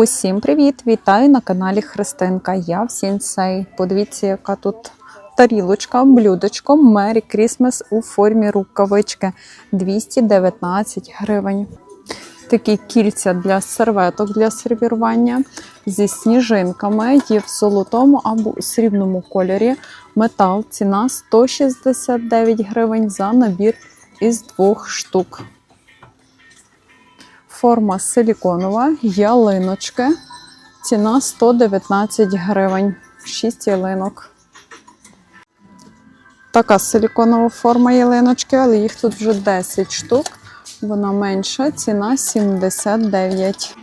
Усім привіт! Вітаю на каналі Христинка. Я в Сінсей. Подивіться, яка тут тарілочка, блюдечко Merry Christmas у формі рукавички 219 гривень. Такі кільця для серветок для сервірування зі сніжинками є в золотому або срібному кольорі. Метал ціна 169 гривень за набір із двох штук. Форма силіконова, ялиночки. Ціна 119 гривень. 6 ялинок. Така силіконова форма ялиночки, але їх тут вже 10 штук. Вона менша, ціна 79.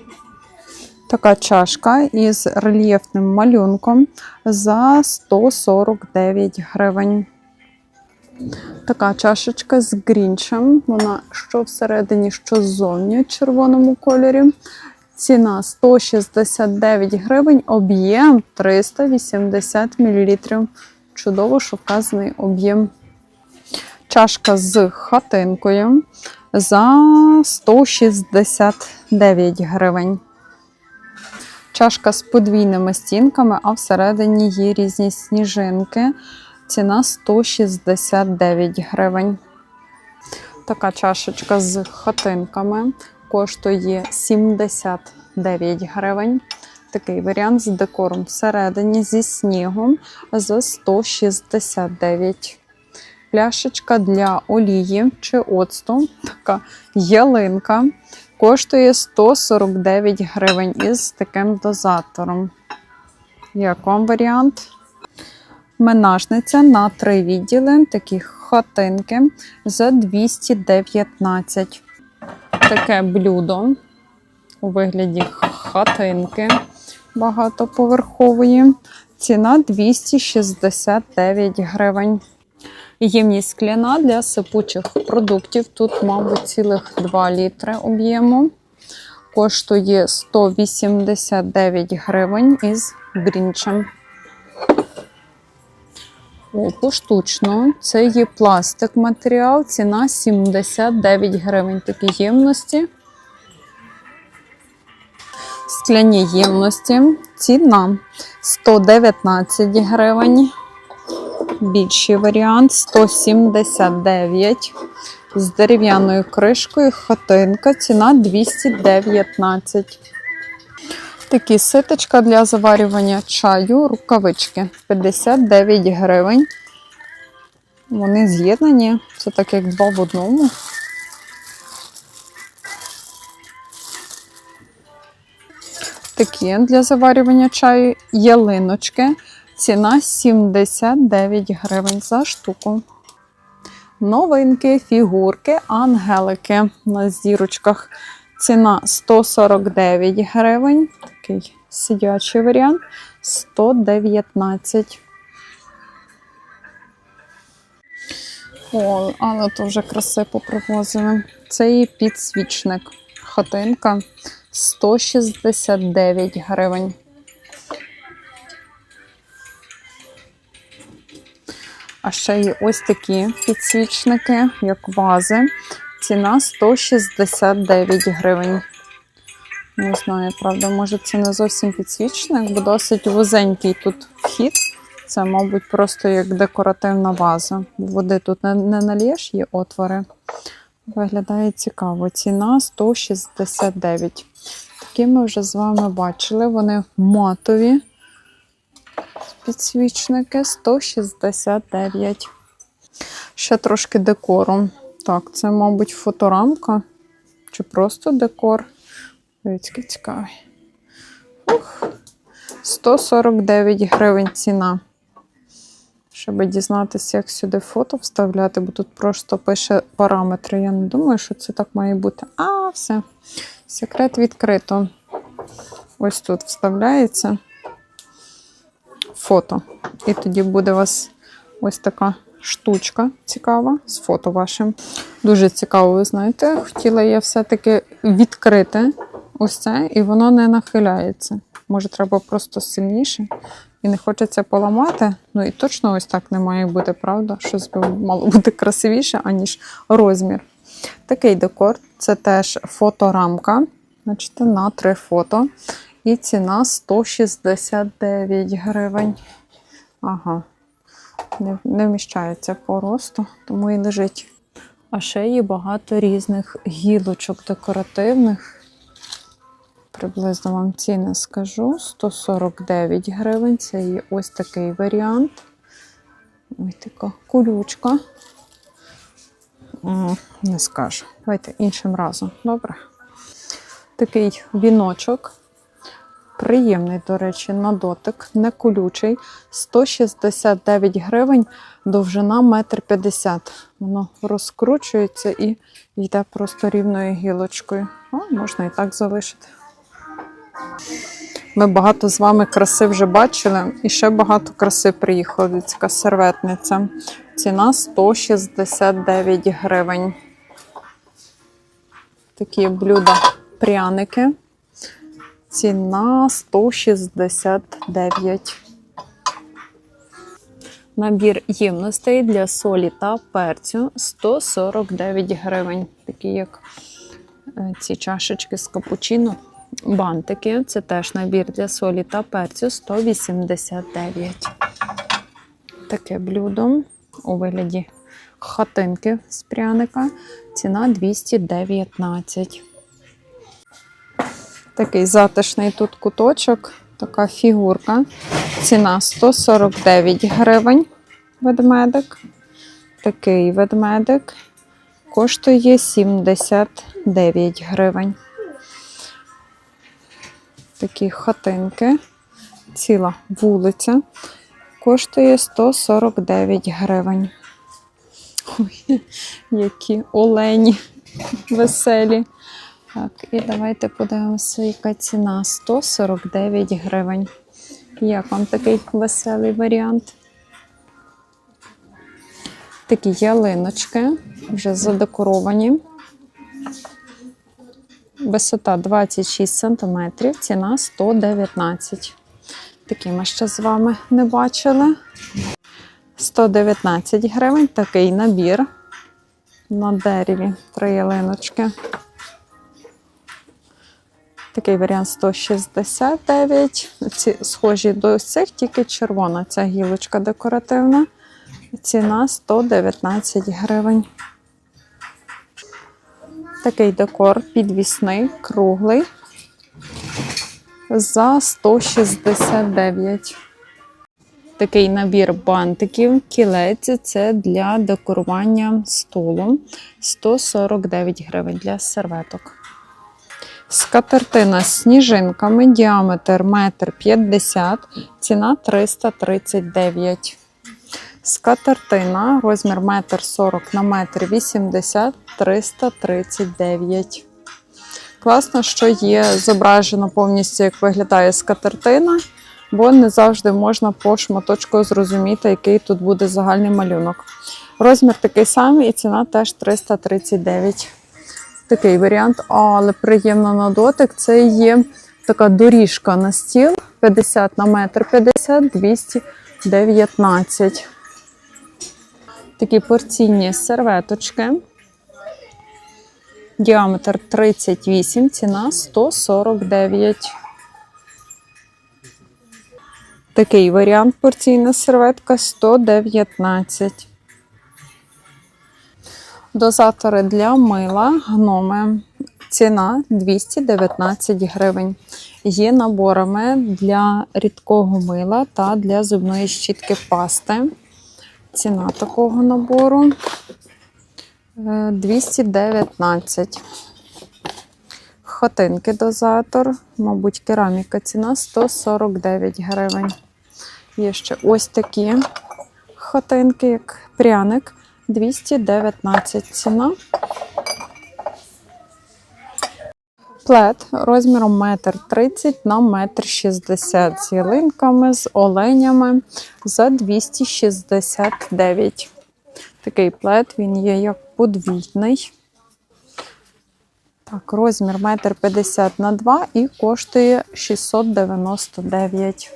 Така чашка із рельєфним малюнком за 149 гривень. Така чашечка з грінчем. Вона що всередині, що ззовні в червоному кольорі. Ціна 169 гривень, об'єм 380 мл. Чудово, що вказаний об'єм. Чашка з хатинкою за 169 гривень. Чашка з подвійними стінками, а всередині є різні сніжинки. Ціна 169 гривень. Така чашечка з хатинками коштує 79 гривень. Такий варіант з декором всередині зі снігом за 169. Пляшечка для олії чи оцту, така ялинка, коштує 149 гривень із таким дозатором. Як вам варіант? Менажниця на три відділи, такі хатинки за 219. Таке блюдо у вигляді хатинки багатоповерхової. Ціна 269 гривень. Ємність скляна для сипучих продуктів. Тут, мабуть, цілих 2 літри об'єму. Коштує 189 гривень із брінчем. О, поштучно. Це є пластик матеріал, ціна 79 гривень. Такі ємності. Скляні ємності. Ціна 119 гривень. Більший варіант 179. З дерев'яною кришкою хатинка. Ціна 219. Такі ситочка для заварювання чаю, рукавички 59 гривень. Вони з'єднані, це так як два в одному. Такі для заварювання чаю ялиночки. Ціна 79 гривень за штуку. Новинки, фігурки, ангелики на зірочках. Ціна 149 гривень. Такий сидячий варіант 119. О, але то вже краси попривозили. Це і підсвічник. Хатинка 169 гривень. А ще є ось такі підсвічники, як вази. Ціна 169 гривень. Не знаю, правда, може це не зовсім підсвічник, бо досить вузенький тут вхід. Це, мабуть, просто як декоративна ваза. Води тут не, не налієш, є отвори. Виглядає цікаво. Ціна 169. Такі ми вже з вами бачили. Вони матові підсвічники 169. Ще трошки декору. Так, це, мабуть, фоторамка чи просто декор. Який цікавий. Ух. 149 гривень ціна. Щоб дізнатися, як сюди фото вставляти, бо тут просто пише параметри. Я не думаю, що це так має бути. А, все. Секрет відкрито. Ось тут вставляється фото. І тоді буде у вас ось така штучка цікава з фото вашим. Дуже цікаво, ви знаєте. Хотіла я все-таки відкрити ось це, і воно не нахиляється. Може, треба просто сильніше. І не хочеться поламати. Ну і точно ось так не має бути, правда? Щось би мало бути красивіше, аніж розмір. Такий декор це теж фоторамка. Бачите, на три фото. І ціна 169 гривень. Ага. Не, не вміщається по росту, тому і лежить. А ще є багато різних гілочок декоративних. Приблизно вам ціни скажу. 149 гривень. Це є ось такий варіант. Ось така колючка. Не скажу. Давайте іншим разом. Добре. Такий віночок. Приємний, до речі, на дотик, не колючий. 169 гривень, довжина 1,50 м. Воно розкручується і йде просто рівною гілочкою. О, можна і так залишити. Ми багато з вами краси вже бачили, і ще багато краси приїхало. Дивіться, серветниця. Ціна 169 гривень. Такі блюда пряники. Ціна 169. Набір ємностей для солі та перцю 149 гривень. Такі як е, ці чашечки з капучино. Бантики це теж набір для солі та перцю 189. Таке блюдо у вигляді хатинки з пряника. Ціна 219. Такий затишний тут куточок, така фігурка. Ціна 149 гривень. Ведмедик. Такий ведмедик коштує 79 гривень. Такі хатинки, ціла вулиця. Коштує 149 гривень. Ой, які олені веселі. Так, і давайте подивимося, яка ціна 149 гривень. Як вам такий веселий варіант? Такі ялиночки, вже задекоровані. Висота 26 см, ціна 119. Такі ми ще з вами не бачили. 119 гривень такий набір на дереві. Три ялиночки. Такий варіант 169. Ці схожі до цих, тільки червона. Ця гілочка декоративна. Ціна 119 гривень. Такий декор підвісний, круглий. За 169. Такий набір бантиків, кілець це для декорування столу. 149 гривень для серветок. Скатертина з сніжинками, діаметр 1,50 м, ціна 339. Скатертина, розмір 1,40 на 1,80 м, 339. Класно, що є зображено повністю, як виглядає скатертина, бо не завжди можна по шматочку зрозуміти, який тут буде загальний малюнок. Розмір такий самий і ціна теж 339. Такий варіант, але приємно на дотик. Це є така доріжка на стіл 50 на метр 50, 219. Такі порційні серветочки. Діаметр 38, ціна 149. Такий варіант порційна серветка 119. Дозатори для мила гноми. Ціна 219 гривень. Є наборами для рідкого мила та для зубної щітки пасти. Ціна такого набору е, 219. Хатинки дозатор, мабуть, кераміка ціна 149 гривень. Є ще ось такі хатинки, як пряник 219 ціна. Плед розміром 1,30 на 1,60 м з ялинками, з оленями за 269. Такий плед, він є як подвійний. Так, розмір 1,50 на 2 і коштує 699.